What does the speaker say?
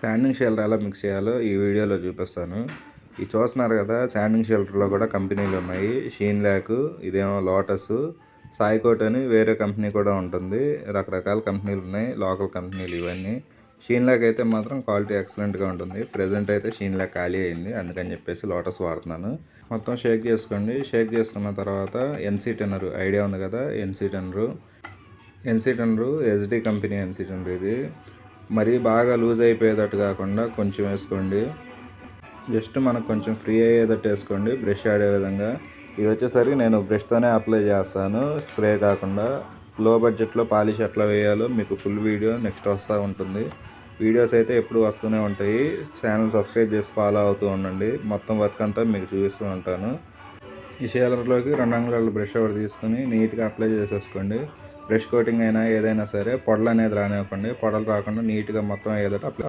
Sanding shelter ఎలా mix చేయాలో ఈ వీడియోలో చూపిస్తాను. ఇది చూస్తున్నారు కదా శాండింగ్ షెల్టర్లో కూడా కంపెనీలు ఉన్నాయి. షీన్ ల్యాక్ ఇదేమో లోటస్ సాయికోట్ అని వేరే కంపెనీ కూడా ఉంటుంది. రకరకాల కంపెనీలు ఉన్నాయి లోకల్ కంపెనీలు ఇవన్నీ. షీన్ ల్యాక్ అయితే మాత్రం క్వాలిటీ ఎక్సలెంట్గా ఉంటుంది. ప్రజెంట్ అయితే షీన్ ల్యాక్ ఖాళీ అయింది. అందుకని చెప్పేసి లోటస్ వాడుతున్నాను. మొత్తం షేక్ చేసుకోండి. షేక్ చేసుకున్న తర్వాత ఎన్సీ టెన్నర్ ఐడియా ఉంది కదా NC tenner NC tenner SD company NC tenner ఇది. మరీ బాగా లూజ్ అయిపోయేటట్టు కాకుండా కొంచెం వేసుకోండి. జస్ట్ మనకు కొంచెం ఫ్రీ అయ్యేటట్టు వేసుకోండి బ్రష్ ఆడే విధంగా. ఇది వచ్చేసరికి నేను బ్రష్తోనే అప్లై చేస్తాను. స్ప్రే కాకుండా లో బడ్జెట్లో పాలిష్ ఎట్లా వేయాలో మీకు ఫుల్ వీడియో నెక్స్ట్ వస్తూ ఉంటుంది. వీడియోస్ అయితే ఎప్పుడు వస్తూనే ఉంటాయి. ఛానల్ సబ్స్క్రైబ్ చేసి ఫాలో అవుతూ ఉండండి. మొత్తం వర్క్ అంతా మీకు చూపిస్తూ ఉంటాను. ఈ షేలర్లోకి రెండు అంగుళాలు బ్రష్ ఒకటి తీసుకొని నీట్గా అప్లై చేసేసుకోండి. బ్రష్ కోటింగ్ అయినా ఏదైనా సరే పొడలు అనేది రానివ్వకండి. పొడలు రాకుండా నీట్గా మొత్తం ఏదైతే అప్లై